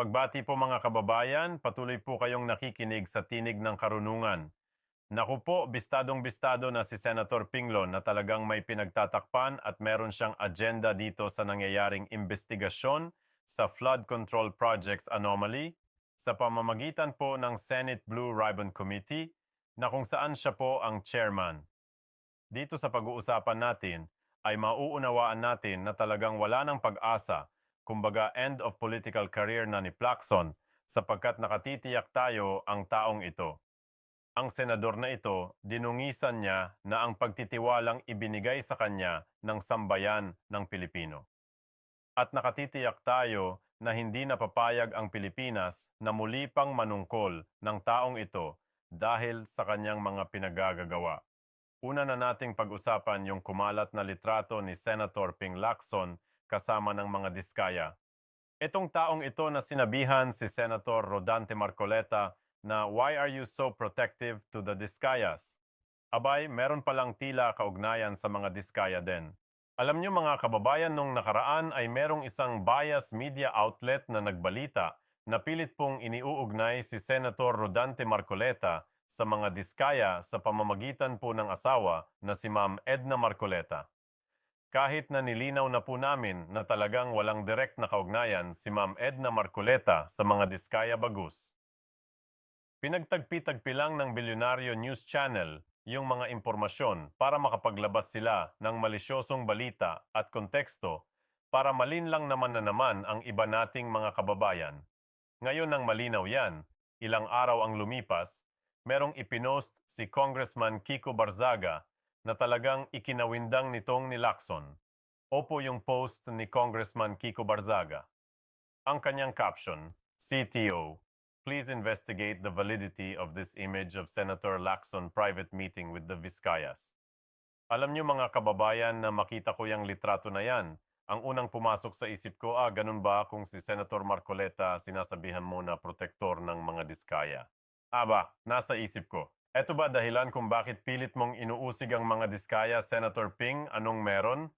Pagbati po mga kababayan, patuloy po kayong nakikinig sa Tinig ng Karunungan. Naku po, bistadong-bistado na si Senator Pinglon na talagang may pinagtatakpan at meron siyang agenda dito sa nangyayaring investigasyon sa flood control projects anomaly sa pamamagitan po ng Senate Blue Ribbon Committee na kung saan siya po ang chairman. Dito sa pag-uusapan natin ay mauunawaan natin na talagang wala ng pag-asa, kumbaga end of political career na ni Plaxon sapagkat nakatitiyak tayo ang taong ito. Ang senador na ito, dinungisan niya na ang pagtitiwalang ibinigay sa kanya ng sambayan ng Pilipino. At nakatitiyak tayo na hindi napapayag ang Pilipinas na muli pang manungkol ng taong ito dahil sa kanyang mga pinagagagawa. Una na nating pag-usapan yung kumalat na litrato ni Senator Ping Lacson kasama ng mga diskaya. Itong taong ito na sinabihan si Senator Rodante Marcoleta na why are you so protective to the Diskayas? Abay, meron palang tila kaugnayan sa mga Diskaya din. Alam niyo mga kababayan, nung nakaraan ay merong isang bias media outlet na nagbalita na pilit pong iniuugnay si Senator Rodante Marcoleta sa mga Diskaya sa pamamagitan po ng asawa na si Ma'am Edna Marcoleta. Kahit na nilinaw na po namin na talagang walang direct na kaugnayan si Ma'am Edna Marcoleta sa mga Diskaya Bagus. Pinagtagpi-tagpi lang ng Bilyonaryo News Channel yung mga impormasyon para makapaglabas sila ng malisyosong balita at konteksto para malinlang naman na naman ang iba nating mga kababayan. Ngayon nang malinaw yan, ilang araw ang lumipas, merong ipinost si Congressman Kiko Barzaga na talagang ikinawindang nitong ni Lacson. Opo yung post ni Congressman Kiko Barzaga. Ang kanyang caption, CTO, please investigate the validity of this image of Senator Lacson private meeting with the Vizcayas. Alam niyo mga kababayan na makita ko yung litrato na yan. Ang unang pumasok sa isip ko, ah, ganun ba kung si Senator Marcoleta sinasabihan mo na protektor ng mga diskaya? Aba, nasa isip ko. Eto ba dahilan kung bakit pilit mong inuusig ang mga diskaya, Senator Ping? Anong meron?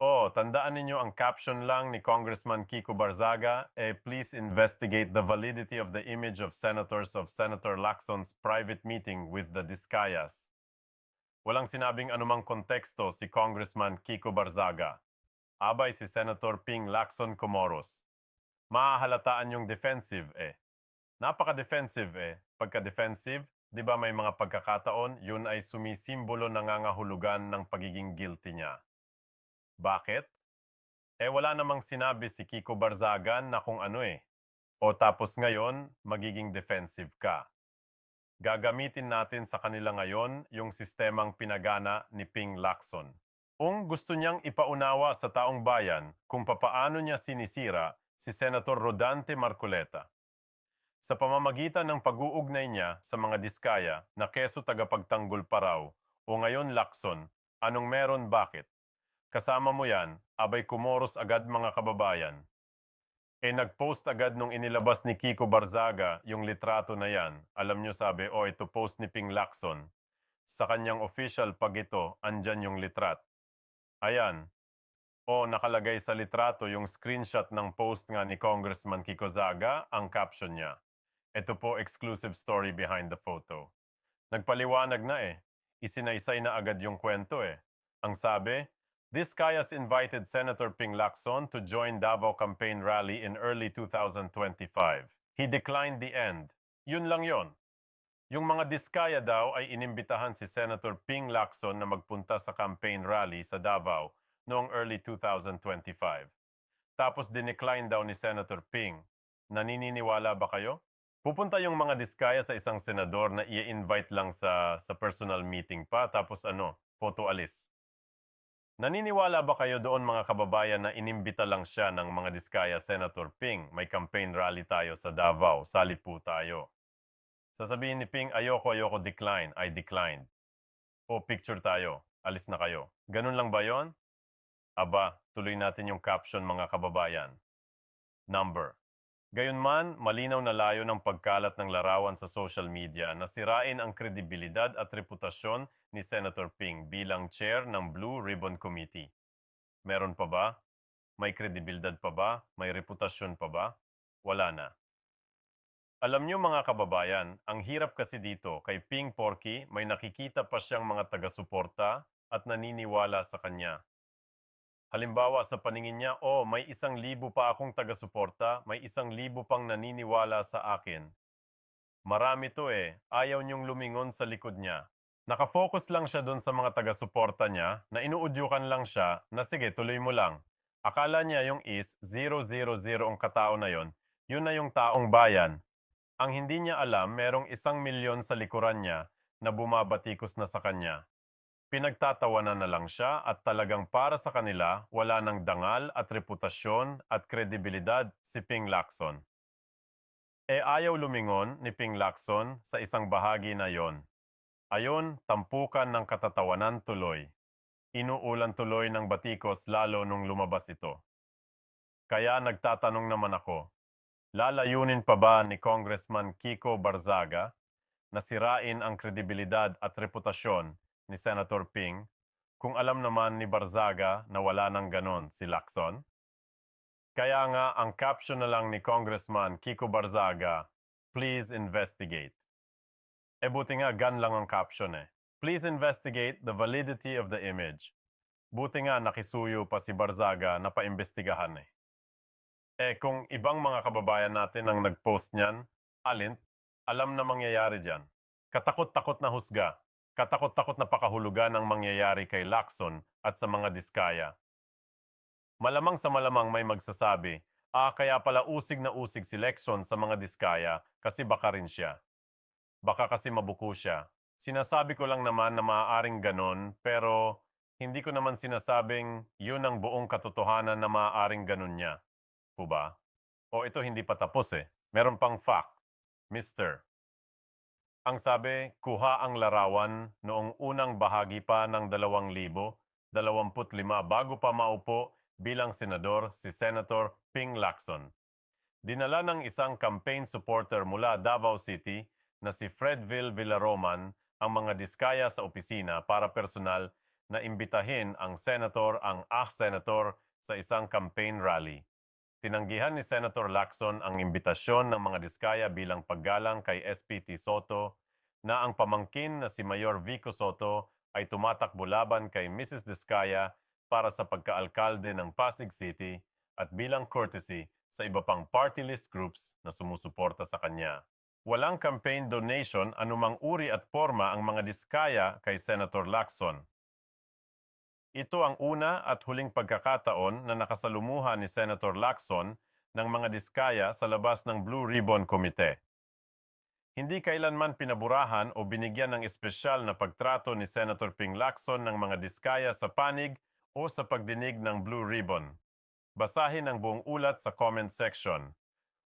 Oh, tandaan ninyo ang caption lang ni Congressman Kiko Barzaga, eh please investigate the validity of the image of senators of Senator Lacson's private meeting with the Discayas. Walang sinabing anumang konteksto si Congressman Kiko Barzaga. Abay si Senator Ping Lacson Comoros. Mahahalataan yung defensive eh. Napaka-defensive eh. Pagka-defensive, di ba may mga pagkakataon, yun ay sumisimbolo nangangahulugan ng pagiging guilty niya. Bakit? Eh wala namang sinabi si Kiko Barzagan na kung ano eh. O tapos ngayon, magiging defensive ka. Gagamitin natin sa kanila ngayon yung sistemang pinagana ni Ping Lacson. Kung gusto niyang ipaunawa sa taong bayan kung papaano niya sinisira si Senator Rodante Marcoleta. Sa pamamagitan ng pag-uugnay niya sa mga diskaya na keso tagapagtanggol pa raw o ngayon Lacson, anong meron bakit? Kasama mo yan, abay kumoros agad mga kababayan. E nag-post agad nung inilabas ni Kiko Barzaga yung litrato na yan. Alam nyo sabi, oh ito post ni Ping Lacson. Sa kanyang official pag ito, andyan yung litrat. Ayan. O nakalagay sa litrato yung screenshot ng post nga ni Congressman Kiko Zaga, ang caption niya. Ito po exclusive story behind the photo. Nagpaliwanag na eh. Isinaysay na agad yung kwento eh. Ang sabi, This Kayas invited Senator Ping Lacson to join Davao campaign rally in early 2025. He declined the end. Yun lang yon. Yung mga diskaya daw ay inimbitahan si Senator Ping Lacson na magpunta sa campaign rally sa Davao noong early 2025. Tapos dinecline daw ni Senator Ping. Nanininiwala ba kayo? Pupunta yung mga diskaya sa isang senador na i-invite lang sa, sa personal meeting pa tapos ano, photo alis. Naniniwala ba kayo doon mga kababayan na inimbita lang siya ng mga diskaya Senator Ping? May campaign rally tayo sa Davao, sali po tayo. Sasabihin ni Ping, ayoko, ayoko, decline. I declined. O picture tayo, alis na kayo. Ganun lang ba yon? Aba, tuloy natin yung caption mga kababayan. Number. Gayunman, malinaw na layo ng pagkalat ng larawan sa social media na sirain ang kredibilidad at reputasyon ni Senator Ping bilang chair ng Blue Ribbon Committee. Meron pa ba? May kredibilidad pa ba? May reputasyon pa ba? wala na. Alam niyo mga kababayan, ang hirap kasi dito kay Ping Porky may nakikita pa siyang mga taga-suporta at naniniwala sa kanya. Halimbawa sa paningin niya, oh may isang libo pa akong taga-suporta, may isang libo pang naniniwala sa akin. Marami to eh, ayaw niyong lumingon sa likod niya. Nakafocus lang siya doon sa mga taga-suporta niya na inuudyukan lang siya na sige tuloy mo lang. Akala niya yung is 000 ang katao na yon, yun na yung taong bayan. Ang hindi niya alam, merong isang milyon sa likuran niya na bumabatikos na sa kanya. Pinagtatawanan na lang siya at talagang para sa kanila, wala nang dangal at reputasyon at kredibilidad si Ping Lacson. E ayaw lumingon ni Ping Lacson sa isang bahagi na yon. Ayon, tampukan ng katatawanan tuloy. Inuulan tuloy ng batikos lalo nung lumabas ito. Kaya nagtatanong naman ako, lalayunin pa ba ni Congressman Kiko Barzaga na sirain ang kredibilidad at reputasyon ni Senator Ping kung alam naman ni Barzaga na wala nang ganon si Lacson? Kaya nga ang caption na lang ni Congressman Kiko Barzaga, please investigate. E buti nga gan lang ang caption eh. Please investigate the validity of the image. Buti nga nakisuyo pa si Barzaga na paimbestigahan eh. Eh kung ibang mga kababayan natin ang nag-post niyan, alin, alam na mangyayari dyan. Katakot-takot na husga, katakot-takot na pakahulugan ang mangyayari kay Lacson at sa mga diskaya. Malamang sa malamang may magsasabi, ah kaya pala usig na usig si Lexon sa mga diskaya kasi baka rin siya. Baka kasi mabuko siya. Sinasabi ko lang naman na maaaring ganon pero hindi ko naman sinasabing yun ang buong katotohanan na maaaring ganon niya. Po ba? O ito hindi pa tapos eh. Meron pang fact. Mister. Ang sabi, kuha ang larawan noong unang bahagi pa ng 2025 bago pa maupo bilang senador si Senator Ping Lacson. Dinala ng isang campaign supporter mula Davao City na si Fredville Villaroman ang mga diskaya sa opisina para personal na imbitahin ang senator ang Ah Senator sa isang campaign rally. Tinanggihan ni Senator Lacson ang imbitasyon ng mga diskaya bilang paggalang kay SPT Soto na ang pamangkin na si Mayor Vico Soto ay tumatakbo laban kay Mrs. Diskaya para sa pagkaalkalde ng Pasig City at bilang courtesy sa iba pang party list groups na sumusuporta sa kanya. Walang campaign donation anumang uri at forma ang mga diskaya kay Senator Lacson. Ito ang una at huling pagkakataon na nakasalumuha ni Senator Lacson ng mga diskaya sa labas ng Blue Ribbon Committee. Hindi kailanman pinaburahan o binigyan ng espesyal na pagtrato ni Senator Ping Lacson ng mga diskaya sa panig o sa pagdinig ng Blue Ribbon. Basahin ang buong ulat sa comment section.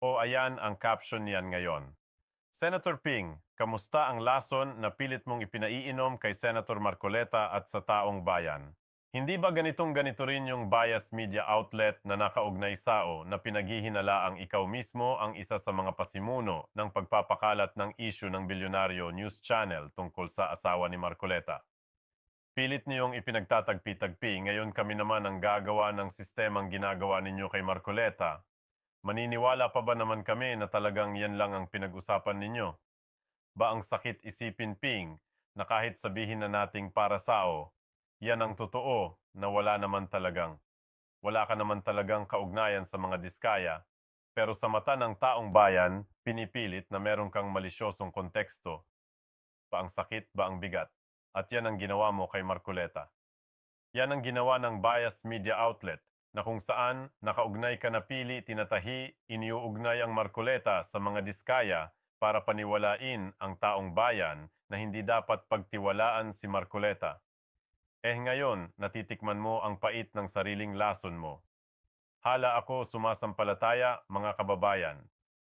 O ayan ang caption niyan ngayon. Senator Ping, kamusta ang lason na pilit mong ipinaiinom kay Senator Marcoleta at sa taong bayan? Hindi ba ganitong ganito rin yung bias media outlet na nakaugnay sao na pinaghihinala ang ikaw mismo ang isa sa mga pasimuno ng pagpapakalat ng issue ng bilyonaryo news channel tungkol sa asawa ni Marcoleta? Pilit niyong ipinagtatagpi-tagpi, ngayon kami naman ang gagawa ng sistemang ginagawa ninyo kay Marcoleta. Maniniwala pa ba naman kami na talagang yan lang ang pinag-usapan ninyo? Ba ang sakit isipin ping na kahit sabihin na nating para sao, yan ang totoo na wala naman talagang. Wala ka naman talagang kaugnayan sa mga diskaya, pero sa mata ng taong bayan, pinipilit na meron kang malisyosong konteksto. Ba ang sakit ba ang bigat? At yan ang ginawa mo kay Marcoleta. Yan ang ginawa ng bias media outlet na kung saan nakaugnay ka na pili, tinatahi, iniuugnay ang Marcoleta sa mga diskaya para paniwalain ang taong bayan na hindi dapat pagtiwalaan si Marcoleta. Eh ngayon, natitikman mo ang pait ng sariling lason mo. Hala ako sumasampalataya, mga kababayan.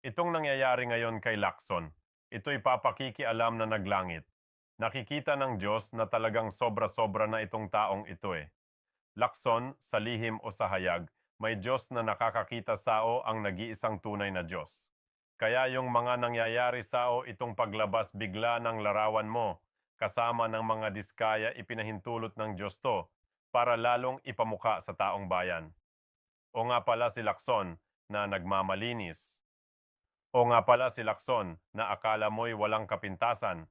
Itong nangyayari ngayon kay Lacson, ito'y papakikialam na naglangit. Nakikita ng Diyos na talagang sobra-sobra na itong taong ito eh. Lacson, sa lihim o sa hayag, may Diyos na nakakakita sao ang nag-iisang tunay na Diyos. Kaya yung mga nangyayari sao itong paglabas bigla ng larawan mo, kasama ng mga diskaya ipinahintulot ng Diyos to para lalong ipamuka sa taong bayan. O nga pala si Lacson na nagmamalinis, O nga pala si Lacson na akala mo'y walang kapintasan.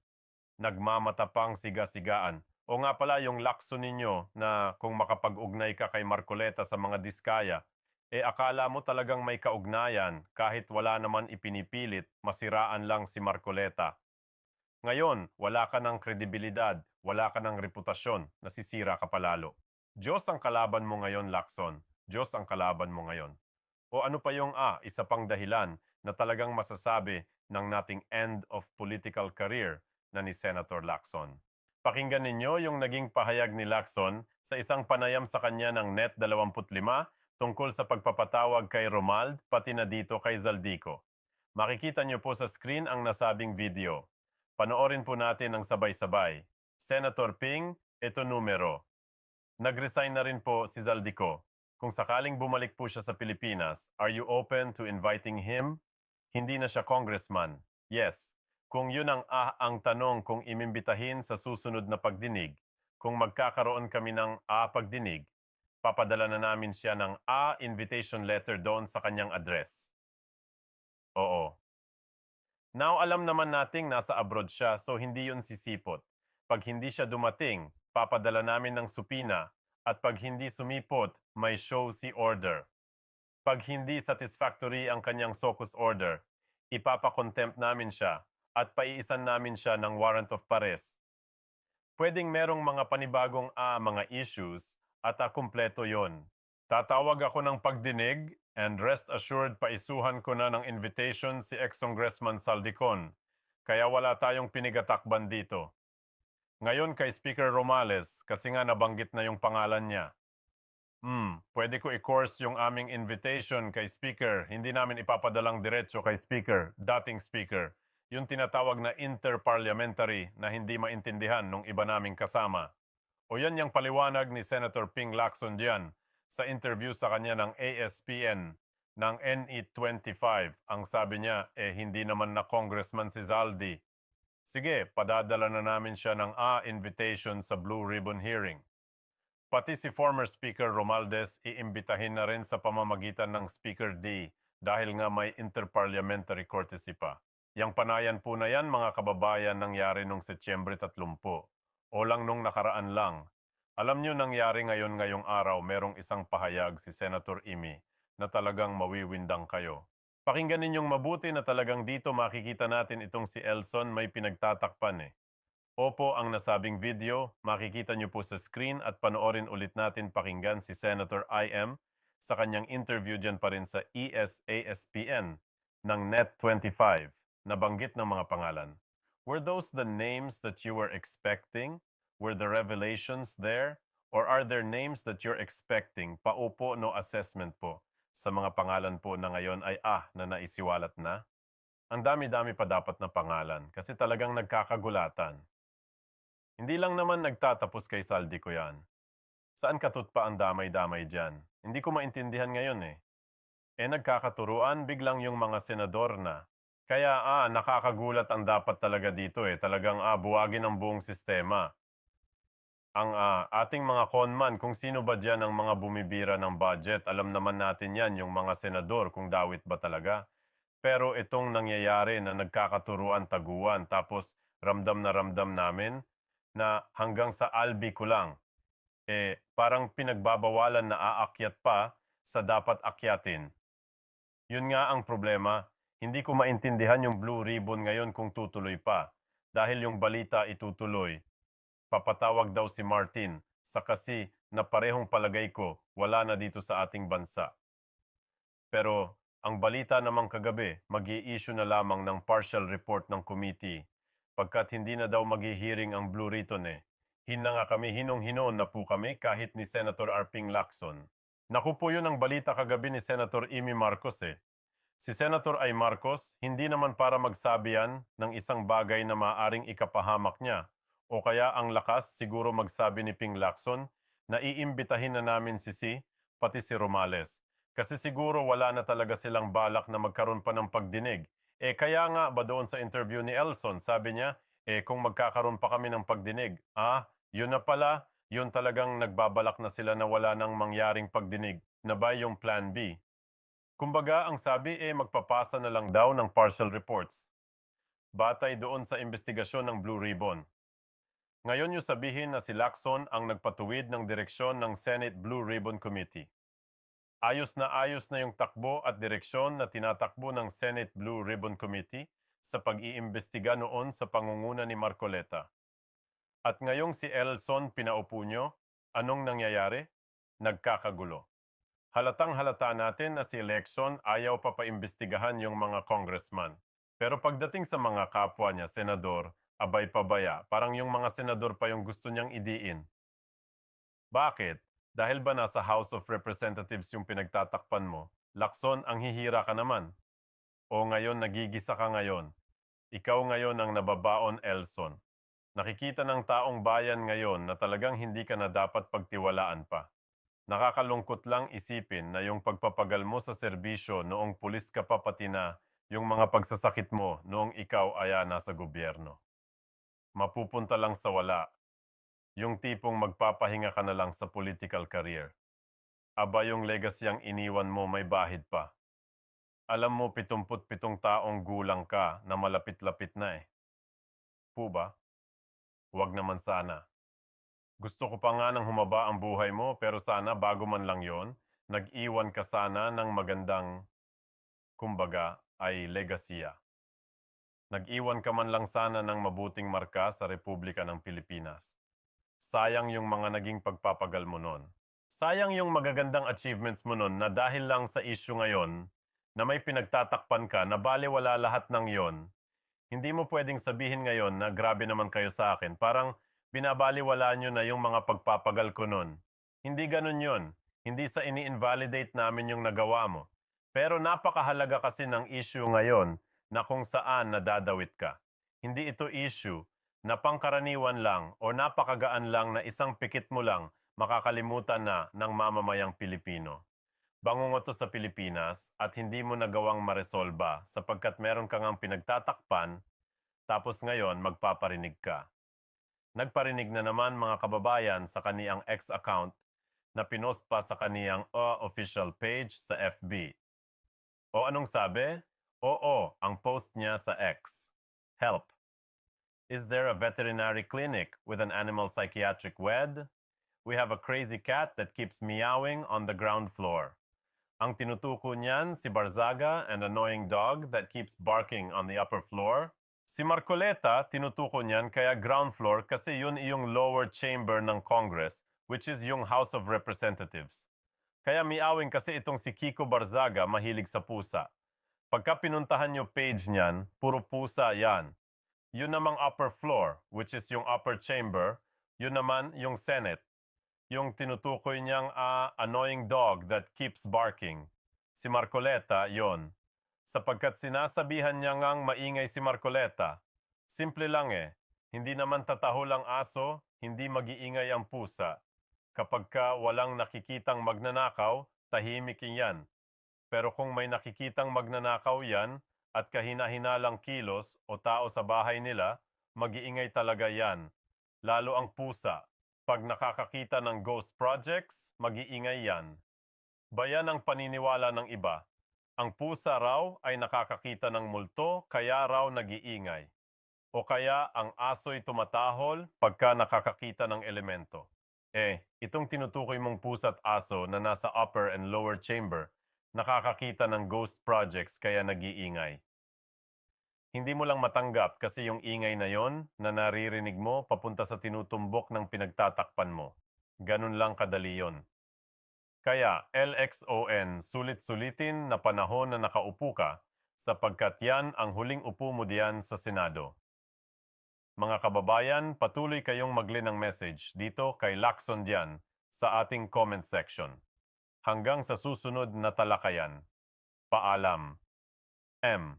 Nagmamatapang siga-sigaan. O nga pala yung Lacson ninyo na kung makapag-ugnay ka kay Marcoleta sa mga diskaya, e akala mo talagang may kaugnayan kahit wala naman ipinipilit, masiraan lang si Marcoleta. Ngayon, wala ka ng kredibilidad, wala ka ng reputasyon, nasisira ka palalo. Diyos ang kalaban mo ngayon, Lacson. Diyos ang kalaban mo ngayon. O ano pa yung ah, isa pang dahilan na talagang masasabi ng nating end of political career na ni Senator Lacson. Pakinggan ninyo yung naging pahayag ni Lacson sa isang panayam sa kanya ng NET25 tungkol sa pagpapatawag kay Romald pati na dito kay Zaldico. Makikita niyo po sa screen ang nasabing video. Panoorin po natin ang sabay-sabay. Senator Ping, ito numero. Nag-resign na rin po si Zaldico. Kung sakaling bumalik po siya sa Pilipinas, are you open to inviting him? Hindi na siya congressman. Yes. Kung yun ang ah ang tanong kung imimbitahin sa susunod na pagdinig, kung magkakaroon kami ng A pagdinig, papadala na namin siya ng A invitation letter doon sa kanyang address. Oo. Now alam naman nating nasa abroad siya so hindi yun sisipot. Pag hindi siya dumating, papadala namin ng supina at pag hindi sumipot, may show si order. Pag hindi satisfactory ang kanyang SOCUS order, ipapakontempt namin siya at paiisan namin siya ng warrant of pares. Pwedeng merong mga panibagong ah, mga issues at ah, yon. Tatawag ako ng pagdinig and rest assured paisuhan ko na ng invitation si ex-congressman Saldicon. Kaya wala tayong pinigatakban dito. Ngayon kay Speaker Romales kasi nga nabanggit na yung pangalan niya. Hmm, pwede ko i-course yung aming invitation kay Speaker. Hindi namin ipapadalang diretso kay Speaker, dating Speaker. Yung tinatawag na interparliamentary na hindi maintindihan nung iba naming kasama. O yan yung paliwanag ni Senator Ping Lacson diyan sa interview sa kanya ng ASPN ng NE25. Ang sabi niya, eh hindi naman na congressman si Zaldi. Sige, padadala na namin siya ng A invitation sa Blue Ribbon hearing. Pati si former Speaker Romaldes iimbitahin na rin sa pamamagitan ng Speaker D dahil nga may interparliamentary courtesy pa. Yang panayan po na yan mga kababayan nangyari nung Setyembre 30 o lang nung nakaraan lang. Alam nyo nangyari ngayon ngayong araw merong isang pahayag si Senator Imi na talagang mawiwindang kayo. Pakinggan ninyong mabuti na talagang dito makikita natin itong si Elson may pinagtatakpan eh. Opo ang nasabing video, makikita niyo po sa screen at panoorin ulit natin pakinggan si Senator IM sa kanyang interview dyan pa rin sa ESASPN ng NET25. Nabanggit ng mga pangalan. Were those the names that you were expecting? Were the revelations there? Or are there names that you're expecting? Paupo no assessment po sa mga pangalan po na ngayon ay ah na naisiwalat na? Ang dami-dami pa dapat na pangalan kasi talagang nagkakagulatan. Hindi lang naman nagtatapos kay Saldi ko yan. Saan katut pa ang damay-damay dyan? Hindi ko maintindihan ngayon eh. Eh nagkakaturuan biglang yung mga senador na. Kaya ah, nakakagulat ang dapat talaga dito eh. Talagang ah, buwagin ang buong sistema. Ang ah, ating mga conman, kung sino ba dyan ang mga bumibira ng budget, alam naman natin yan, yung mga senador, kung dawit ba talaga. Pero itong nangyayari na nagkakaturuan taguan, tapos ramdam na ramdam namin na hanggang sa albi ko lang, eh parang pinagbabawalan na aakyat pa sa dapat akyatin. Yun nga ang problema, hindi ko maintindihan yung Blue Ribbon ngayon kung tutuloy pa. Dahil yung balita itutuloy. Papatawag daw si Martin sa kasi na parehong palagay ko wala na dito sa ating bansa. Pero ang balita namang kagabi, mag issue na lamang ng partial report ng committee pagkat hindi na daw mag-hearing ang Blue Ribbon eh. Hina nga kami hinong-hinon na po kami kahit ni Senator Arping Lacson. Naku po yun ang balita kagabi ni Senator Amy Marcos eh. Si Senator ay Marcos, hindi naman para magsabi yan ng isang bagay na maaring ikapahamak niya. O kaya ang lakas siguro magsabi ni Ping Lacson na iimbitahin na namin si Si, pati si Romales. Kasi siguro wala na talaga silang balak na magkaroon pa ng pagdinig. Eh kaya nga ba doon sa interview ni Elson, sabi niya, eh kung magkakaroon pa kami ng pagdinig, ah, yun na pala, yun talagang nagbabalak na sila na wala nang mangyaring pagdinig, na ba yung plan B? Kumbaga, ang sabi eh magpapasa na lang daw ng partial reports. Batay doon sa investigasyon ng Blue Ribbon. Ngayon yung sabihin na si Lacson ang nagpatuwid ng direksyon ng Senate Blue Ribbon Committee. Ayos na ayos na yung takbo at direksyon na tinatakbo ng Senate Blue Ribbon Committee sa pag-iimbestiga noon sa pangunguna ni Marcoleta. At ngayong si Elson pinaupo nyo, anong nangyayari? Nagkakagulo. Halatang halata natin na si Lexon ayaw pa paimbestigahan yung mga congressman. Pero pagdating sa mga kapwa niya, senador, abay pabaya, parang yung mga senador pa yung gusto niyang idiin. Bakit? Dahil ba nasa House of Representatives yung pinagtatakpan mo, Lakson, ang hihira ka naman. O ngayon nagigisa ka ngayon. Ikaw ngayon ang nababaon, Elson. Nakikita ng taong bayan ngayon na talagang hindi ka na dapat pagtiwalaan pa. Nakakalungkot lang isipin na yung pagpapagal mo sa serbisyo noong pulis ka pa pati na yung mga pagsasakit mo noong ikaw ay nasa gobyerno. Mapupunta lang sa wala. Yung tipong magpapahinga ka na lang sa political career. Aba yung legacy ang iniwan mo may bahid pa. Alam mo 77 taong gulang ka na malapit-lapit na eh. Po ba? Huwag naman sana. Gusto ko pa nga nang humaba ang buhay mo pero sana bago man lang yon, nag-iwan ka sana ng magandang, kumbaga, ay legasya. Nag-iwan ka man lang sana ng mabuting marka sa Republika ng Pilipinas. Sayang yung mga naging pagpapagal mo nun. Sayang yung magagandang achievements mo nun na dahil lang sa issue ngayon na may pinagtatakpan ka na baliwala lahat ng yon, hindi mo pwedeng sabihin ngayon na grabe naman kayo sa akin. Parang binabaliwala nyo na yung mga pagpapagal ko nun. Hindi ganun yon. Hindi sa ini-invalidate namin yung nagawa mo. Pero napakahalaga kasi ng issue ngayon na kung saan nadadawit ka. Hindi ito issue na pangkaraniwan lang o napakagaan lang na isang pikit mo lang makakalimutan na ng mamamayang Pilipino. Bangungot to sa Pilipinas at hindi mo nagawang maresolba sapagkat meron kang ang pinagtatakpan tapos ngayon magpaparinig ka. Nagparinig na naman mga kababayan sa kaniyang ex account na pinost pa sa kaniyang O official page sa FB. O anong sabi? Oo, ang post niya sa X. Help. Is there a veterinary clinic with an animal psychiatric wed? We have a crazy cat that keeps meowing on the ground floor. Ang tinutuko niyan si Barzaga, an annoying dog that keeps barking on the upper floor. Si Marcoleta, tinutuko niyan kaya ground floor kasi yun yung lower chamber ng Congress, which is yung House of Representatives. Kaya meowing kasi itong si Kiko Barzaga mahilig sa pusa. Pagka pinuntahan nyo page niyan, puro pusa yan. Yun namang upper floor, which is yung upper chamber, yun naman yung Senate yung tinutukoy niyang ah, annoying dog that keeps barking. Si Marcoleta, yon. Sapagkat sinasabihan niya ngang maingay si Marcoleta. Simple lang eh. Hindi naman tatahol ang aso, hindi mag-iingay ang pusa. Kapag ka walang nakikitang magnanakaw, tahimik yan. Pero kung may nakikitang magnanakaw yan at kahina-hinalang kilos o tao sa bahay nila, mag-iingay talaga yan. Lalo ang pusa, pag nakakakita ng ghost projects, mag-iingay yan. Bayan ang paniniwala ng iba. Ang pusa raw ay nakakakita ng multo kaya raw nag-iingay. O kaya ang aso'y tumatahol pagka nakakakita ng elemento. Eh, itong tinutukoy mong pusa at aso na nasa upper and lower chamber, nakakakita ng ghost projects kaya nag-iingay. Hindi mo lang matanggap kasi yung ingay na yon na naririnig mo papunta sa tinutumbok ng pinagtatakpan mo. Ganun lang kadali yon. Kaya LXON sulit-sulitin na panahon na nakaupo ka sapagkat yan ang huling upo mo diyan sa Senado. Mga kababayan, patuloy kayong magli ng message dito kay Lacson Dian sa ating comment section. Hanggang sa susunod na talakayan. Paalam. M.